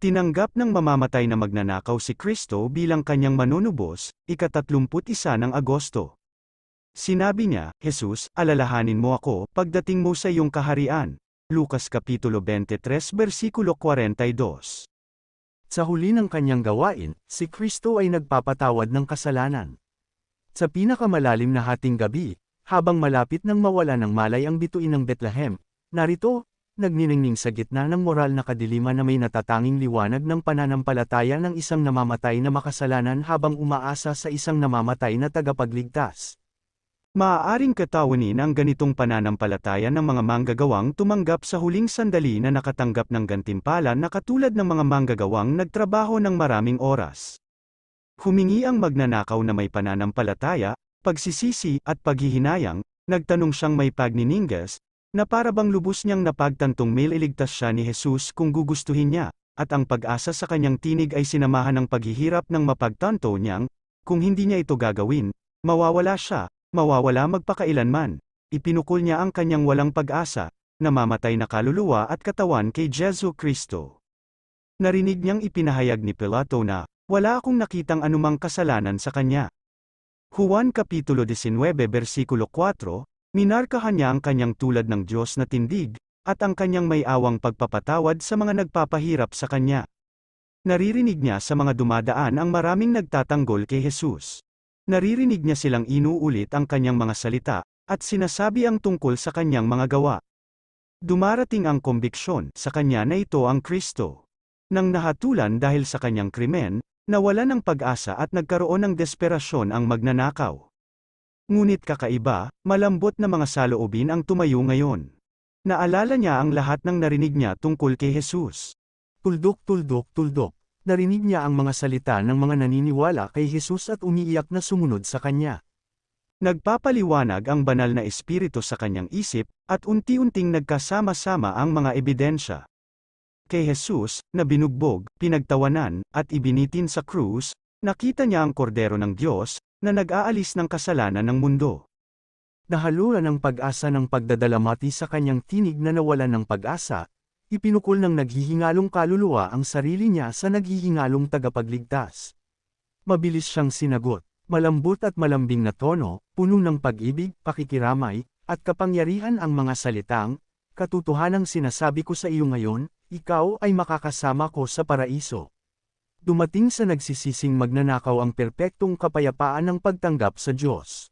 Tinanggap ng mamamatay na magnanakaw si Kristo bilang kanyang manunubos, ikatatlumput isa ng Agosto. Sinabi niya, Jesus, alalahanin mo ako, pagdating mo sa iyong kaharian. Lucas Kapitulo 23 versikulo 42 Sa huli ng kanyang gawain, si Kristo ay nagpapatawad ng kasalanan. Sa pinakamalalim na hating gabi, habang malapit nang mawala ng malay ang bituin ng Bethlehem, narito, nagniningning sa gitna ng moral na kadiliman na may natatanging liwanag ng pananampalataya ng isang namamatay na makasalanan habang umaasa sa isang namamatay na tagapagligtas. Maaaring katawanin ang ganitong pananampalataya ng mga manggagawang tumanggap sa huling sandali na nakatanggap ng gantimpala na katulad ng mga manggagawang nagtrabaho ng maraming oras. Humingi ang magnanakaw na may pananampalataya, pagsisisi at paghihinayang, nagtanong siyang may pagniningas, na para bang lubos niyang napagtantong may iligtas siya ni Jesus kung gugustuhin niya, at ang pag-asa sa kanyang tinig ay sinamahan ng paghihirap ng mapagtanto niyang, kung hindi niya ito gagawin, mawawala siya, mawawala magpakailanman. Ipinukol niya ang kanyang walang pag-asa, namamatay na kaluluwa at katawan kay Jesu Kristo. Narinig niyang ipinahayag ni Pilato na, wala akong nakitang anumang kasalanan sa kanya. Juan Kapitulo 19 versikulo 4, minarkahan niya ang kanyang tulad ng Diyos na tindig, at ang kanyang may awang pagpapatawad sa mga nagpapahirap sa kanya. Naririnig niya sa mga dumadaan ang maraming nagtatanggol kay Jesus. Naririnig niya silang inuulit ang kanyang mga salita, at sinasabi ang tungkol sa kanyang mga gawa. Dumarating ang kombiksyon sa kanya na ito ang Kristo. Nang nahatulan dahil sa kanyang krimen, nawala ng pag-asa at nagkaroon ng desperasyon ang magnanakaw. Ngunit kakaiba, malambot na mga saloobin ang tumayo ngayon. Naalala niya ang lahat ng narinig niya tungkol kay Jesus. Tuldok tuldok tuldok, narinig niya ang mga salita ng mga naniniwala kay Jesus at umiiyak na sumunod sa kanya. Nagpapaliwanag ang banal na espiritu sa kanyang isip, at unti-unting nagkasama-sama ang mga ebidensya. Kay Jesus, na binugbog, pinagtawanan, at ibinitin sa krus, nakita niya ang kordero ng Diyos, na nag-aalis ng kasalanan ng mundo. Nahaluan ng pag-asa ng pagdadalamati sa kanyang tinig na nawalan ng pag-asa, ipinukol ng naghihingalong kaluluwa ang sarili niya sa naghihingalong tagapagligtas. Mabilis siyang sinagot, malambot at malambing na tono, puno ng pag-ibig, pakikiramay, at kapangyarihan ang mga salitang, katotohanang sinasabi ko sa iyo ngayon, ikaw ay makakasama ko sa paraiso. Dumating sa nagsisising magnanakaw ang perpektong kapayapaan ng pagtanggap sa Diyos.